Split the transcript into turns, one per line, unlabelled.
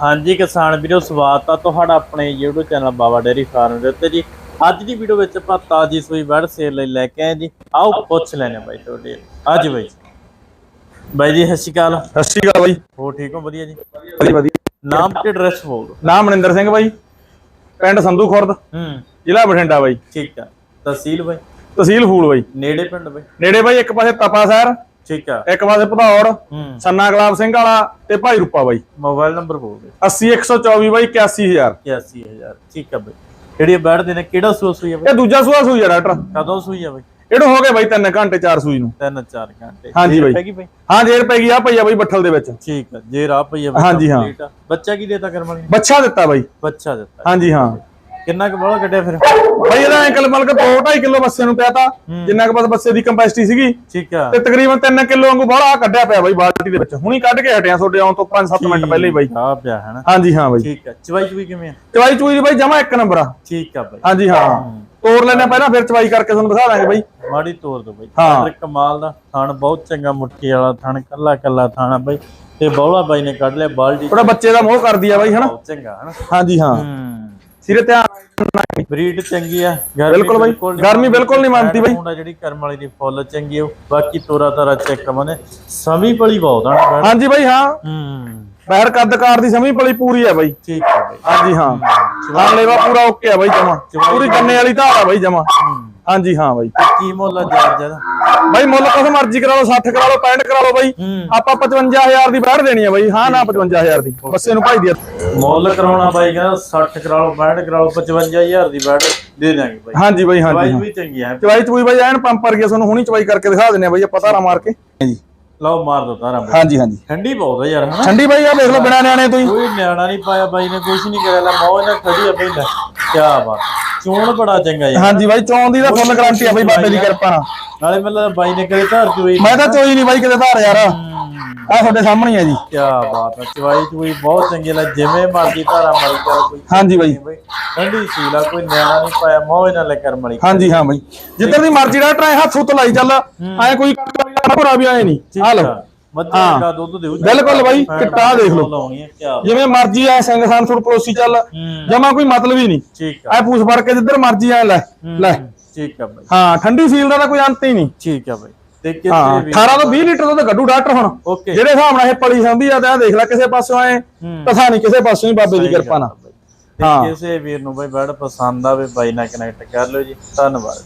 ਹਾਂਜੀ ਕਿਸਾਨ ਵੀਰੋ ਸਵਾਗਤ ਆ ਤੁਹਾਡਾ ਆਪਣੇ YouTube channel Baba dairy farm ਦੇ ਉੱਤੇ ਜੀ। ਅੱਜ ਦੀ ਵੀਡੀਓ ਵਿੱਚ ਆਪਾਂ ਤਾਜੀ ਸੂਈ ਬੜ ਸੇਲ ਲਈ ਲੈ ਕੇ ਆਏ ਜੀ। ਆਓ ਪੁੱਛ ਲੈਣੇ ਬਾਈ ਤੁਹਾਡੇ। ਅੱਜ ਬਾਈ ਬਾਈ ਜੀ ਸਤਿ ਸ਼੍ਰੀ ਅਕਾਲ।
ਸਤਿ ਸ਼੍ਰੀ ਅਕਾਲ ਬਾਈ।
ਹੋ ਠੀਕ ਹੋ? ਵਧੀਆ ਜੀ।
ਵਧੀਆ ਵਧੀਆ।
ਨਾਮ ਤੇ ਐਡਰੈਸ ਬੋਲ ਦਿਓ।
ਨਾਮ ਮਨਿੰਦਰ ਸਿੰਘ ਬਾਈ। ਪਿੰਡ ਸੰਧੂ ਖੁਰਦ।
ਹੂੰ।
ਜ਼ਿਲ੍ਹਾ ਬਠਿੰਡਾ ਬਾਈ।
ਠੀਕ ਆ। ਤਹਿਸੀਲ ਬਾਈ।
ਤਹਿਸੀਲ ਫੂਲ ਬਾਈ।
ਨੇੜੇ ਪਿੰਡ ਬਾਈ।
ਨੇੜੇ ਬਾਈ ਇੱਕ ਪਾਸੇ ਤਪਾ ਸ਼ਹਿਰ।
ਠੀਕ ਆ।
ਇੱਕ ਪਾਸੇ ਭਦੌੜ ਸੰਨਾ ਗੁਲਾਬ ਸਿੰਘ ਵਾਲਾ ਤੇ ਭਾਈ ਰੂਪਾ ਬਾਈ।
ਮੋਬਾਈਲ ਨੰਬਰ ਬੋਲ ਦਿਓ
80 124 ਬਾਈ 81000
81000 ਠੀਕ ਆ ਬਾਈ। ਜਿਹੜੀ ਬੈਠ ਦੇ ਨੇ ਕਿਹੜਾ ਸੂਆ ਸੂਈ ਆ ਬਾਈ?
ਇਹ ਦੂਜਾ ਸੂਆ ਸੂਈ ਆ ਡਾਕਟਰ।
ਕਦੋਂ ਸੂਈ ਆ ਬਾਈ?
ਇਹਨੂੰ ਹੋ ਗਏ ਬਾਈ 3 ਘੰਟੇ 4 ਸੂਈ ਨੂੰ।
ਤਿੰਨ ਚਾਰ ਘੰਟੇ।
ਹਾਂਜੀ ਬਾਈ। ਹਾਂ ਜੇਰ ਪੈ ਗਈ ਆ ਪਈ ਆ ਬਾਈ ਬੱਠਲ ਦੇ ਵਿੱਚ।
ਠੀਕ ਆ ਜੇ ਰਾਹ ਪਈ ਆ
ਹਾਂਜੀ, ਹਾਂ।
ਬੱਚਾ ਕੀ ਦੇਤਾ ਕਰਮ ਵਾਲੀ?
ਬੱਚਾ ਦਿੱਤਾ ਬਾਈ।
ਬੱਚਾ ਦਿੱਤਾ।
ਹਾਂਜੀ ਹਾਂ।
ਕਿੰਨਾ ਕੁ ਬੜਾ ਕੱਢਿਆ ਫਿਰ?
ਬਾਈ ਇਹਦਾ ਐਂਕਲ ਮਲਕ 2.5 ਕਿਲੋ ਬੱਸੇ ਨੂੰ ਪਿਆ ਤਾ ਜਿੰਨਾ ਕੁ ਬਸ ਬੱਸੇ ਦੀ ਕੰਪੈਸਿਟੀ ਸੀਗੀ।
ਠੀਕ ਆ।
ਤੇ ਤਕਰੀਬਨ 3 ਕਿਲੋ ਵਾਂਗੂ ਬੜਾ ਕੱਢਿਆ ਪਿਆ ਬਾਈ ਬਾਲਟੀ ਦੇ ਵਿੱਚ। ਹੁਣੀ ਕੱਢ ਕੇ ਹਟਿਆ ਤੁਹਾਡੇ ਆਉਣ ਤੋਂ 5-7 ਮਿੰਟ ਪਹਿਲੇ ਹੀ ਬਾਈ।
ਆ ਪਿਆ ਹੈ ਨਾ
ਹਾਂਜੀ ਹਾਂ ਬਾਈ।
ਠੀਕ ਆ। ਚਵਾਈ ਚੁਈ ਕਿਵੇਂ ਆ?
ਚਵਾਈ ਚੂਈ ਬਾਈ ਜਮਾ ਇੱਕ ਨੰਬਰ ਆ।
ਠੀਕ ਆ ਬਾਈ।
ਹਾਂਜੀ ਹਾਂ। ਤੋੜ ਲੈਣੇ ਪਹਿਲਾਂ ਫਿਰ ਚਵਾਈ ਕਰਕੇ ਤੁਹਾਨੂੰ ਦਿਖਾ ਦਾਂਗੇ ਬਾਈ।
ਮਾੜੀ ਤੋਰ ਦੋ ਬਾਈ।
ਹਾਂ।
ਕਮਾਲ ਦਾ ਥਣ ਬਹੁਤ ਚੰਗਾ ਮੁੱਠੀ ਵਾਲਾ ਥਣ ਕੱਲਾ ਕੱਲਾ ਥਾਣਾ ਬਾਈ। ਤੇ ਬੌਲਾ ਬਾਈ ਨੇ ਕੱਢ ਲਿਆ ਬਾਲਟੀ
ਥੋੜਾ ਬੱਚੇ ਦਾ ਮੋਹ ਕਰਦੀ ਆ ਬਾਈ ਹਨਾ?
ਚੰਗਾ ਹਨਾ?
ਹਾਂਜੀ ਹੂੰ। ਸਿਰੇ ਧਿਆਨ
ਬਰੀਡ ਚੰਗੀ ਆ ਗਰਮੀ
ਬਿਲਕੁਲ ਬਾਈ, ਗਰਮੀ ਬਿਲਕੁਲ ਨੀ ਮੰਨਦੀ ਬਾਈ।
ਮੁੰਡਾ ਜਿਹੜੀ ਕਰਮ ਵਾਲੀ ਦੀ ਫੁੱਲ ਚੰਗੀ ਆ ਬਾਕੀ ਤੋਰਾ ਤਾਰਾ ਚੈੱਕ ਮਨੇ ਸਮੀ ਪਲੀ ਬਹੁਤ ਆ
ਹਾਂਜੀ ਬਾਈ ਹਾਂ।
ਹੂੰ।
ਬਹਿਰ ਕੱਦਕਾਰ ਦੀ ਸਮੀ ਪਲੀ ਪੂਰੀ ਆ ਬਾਈ।
ਠੀਕ ਬਾਈ।
ਹਾਂਜੀ ਹਾਂ। ਹਾਂ ਲੈਵਾ ਪੂਰਾ ਓਕੇ ਆ ਬਾਈ ਜਮਾ। ਪੂਰੀ ਗੰਨੇ ਵਾਲੀ ਧਾਰ ਆ ਬਾਈ ਜਮਾ। ਹਾਂਜੀ ਹਾਂ ਬਾਈ।
ਕੀ ਮੁੱਲ ਆ ਜਾਇਜ਼ ਜਦਾ?
ਬਾਈ ਮੁੱਲ ਕੁਛ ਮਰਜ਼ੀ ਕਰਾ ਲਓ 60 ਕਰਾ ਲਓ 65 ਕਰਾ ਲਓ ਬਾਈ। ਆਪਾਂ 55000 ਦੀ ਬੈਠ ਦੇਣੀ ਆ ਬਾਈ। ਹਾਂ ਨਾ 55000 ਦੀ। ਬੱਸੇ ਨੂੰ ਭਾਈ ਦੀ।
ਮੁੱਲ ਕਰਾਉਣਾ ਬਾਈ ਕਹਿੰਦਾ 60 ਕਰਾ ਲਓ 62 ਕਰਾ ਲਓ 55000 ਦੀ ਬੈਡ ਦੇ ਦਾਂਗੇ ਬਾਈ।
ਹਾਂਜੀ ਬਾਈ ਹਾਂਜੀ ਹਾਂ।
ਵੀ ਚੰਗੀ ਆ।
ਚਵਾਈ ਚੂਈ ਬਾਈ ਐਨ ਪੰਪ ਵਰਗੀ ਤੁਹਾਨੂੰ ਹੁਣੀ ਚਵਾਈ ਕਰਕੇ ਦਿਖਾ ਦਿੰਨੇ ਆ ਬਾਈ ਆਪਾਂ ਧਾਰਾ ਮਾਰ ਕੇ। ਹਾਂਜੀ।
ਲਓ ਮਾਰ ਦੋ ਤਾਰਾ ਬਾਈ
ਹਾਂਜੀ ਹਾਂਜੀ।
ਠੰਡੀ ਬਹੁਤ ਆ ਯਾਰ ਹਨਾ?
ਠੰਡੀ ਬਾਈ ਆ ਦੇਖ ਲਓ ਬਿਨਾ ਨਿਆਣੇ ਤੋਂ ਹੀ।
ਕੋਈ ਨਿਆਣਾ ਨਹੀਂ ਪਾਇਆ ਬਾਈ ਨੇ ਕੁਝ ਨਹੀਂ ਕਰਿਆ। ਲੈ ਮੌਜ ਨਾਲ ਖੜੀ ਆ ਬਈ ਲੈ। ਕੀ ਬਾਤ। ਚੋਣ ਬੜਾ ਚੰਗਾ ਯਾਰ।
ਹਾਂਜੀ ਬਾਈ ਚੌਂ ਦੀ ਤਾਂ ਫੁੱਲ ਗਾਰੰਟੀ ਆ ਬਾਈ ਬਾਬੇ ਦੀ ਕਿਰਪਾ ਨਾਲ।
ਨਾਲੇ ਮੈਨੂੰ ਬਾਈ ਨੇ ਕਦੇ ਧਾਰ ਚੋਈ
ਮੈਂ ਤਾਂ ਚੋਈ ਨਹੀਂ ਬਾਈ ਕਿਤੇ ਧਾਰ ਯਾਰ। ਆ ਤੁਹਾਡੇ ਸਾਹਮਣੇ ਹੀ ਆ ਜੀ।
ਕੀ ਬਾਤ ਆ ਚਵਾਈ ਚੋਈ ਬਹੁਤ ਚੰਗੀ ਲੈ ਜਿਵੇਂ ਮਰਜ਼ੀ ਧਾਰਾ ਮਾਰੀ ਚੱਲ ਕੋਈ।
ਹਾਂਜੀ ਬਾਈ।
ਠੰਡੀ ਸੀਲਾ ਕੋਈ ਨਿਆਣਾ ਨਹੀਂ ਪਾਇਆ। ਮੌਜ ਨਾਲ ਲੈ ਕਰ ਮਲੀ
ਹਾਂਜੀ ਹਾਂ ਬਾਈ। ਜਿੱਧਰ ਦੀ ਮਰਜ਼ੀ ਡਾਕਟਰ ਐ ਹੱਥ ਹੁੱਤ ਲਾਈ ਚੱਲ। ਐ ਕੋਈ ਭਰਾ ਵੀ ਆਏ ਨਹੀਂ। ਆ। ਲਓ।
ਮੱਝਾਂ ਦਾ ਦੁੱਧ ਦੇਉ
ਬਿਲਕੁਲ ਬਾਈ, ਕਿੱਟਾ ਦੇਖ ਲਓ। ਜਿਵੇਂ ਮਰਜ਼ੀ ਐ ਸਿੰਘ ਸੁਰ ਪੜੋਸੀ ਚੱਲ ਜਮਾ ਕੋਈ ਮਤਲਬ ਹੀ ਨਹੀਂ।
ਠੀਕ
ਐ ਪੂਛ ਫੜ ਕੇ ਜਿੱਧਰ ਮਰਜ਼ੀ ਐ ਲੈ ਲੈ।
ਠੀਕ ਆ ਬਾਈ।
ਹਾਂ ਠੰਡੀ ਸੀਲ ਦਾ ਤਾਂ ਕੋਈ ਅੰਤ ਹੀ ਨਹੀਂ।
ਠੀਕ ਆ ਬਾਈ। ਤੇ ਕਿਤੇ ਵੀ
18 ਤੋਂ 20 ਲੀਟਰ ਦੁੱਧ ਕੱਢੂ ਡਾਕਟਰ ਹੁਣ। ਜਿਹੜੇ ਹਿਸਾਬ ਨਾਲ ਇਹ ਪਲੀ ਸੰਭੀ ਆ ਤੇ ਦੇਖ ਲੈ ਕਿਸੇ ਪਾਸੋਂ ਆਏ ਪਤਾ ਨਹੀਂ ਕਿਸੇ ਪਾਸੋਂ ਹੀ ਬਾਬੇ ਦੀ ਕਿਰਪਾ ਨਾਲ।
ਤੇ
ਹਾਂ।
ਕਿਸੇ ਵੀਰ ਨੂੰ ਬਾਈ ਬੜ ਪਸੰਦ ਆਵੇ ਬਾਈ ਨਾਲ ਕਨੈਕਟ ਕਰ ਲਿਓ ਜੀ। ਧੰਨਵਾਦ।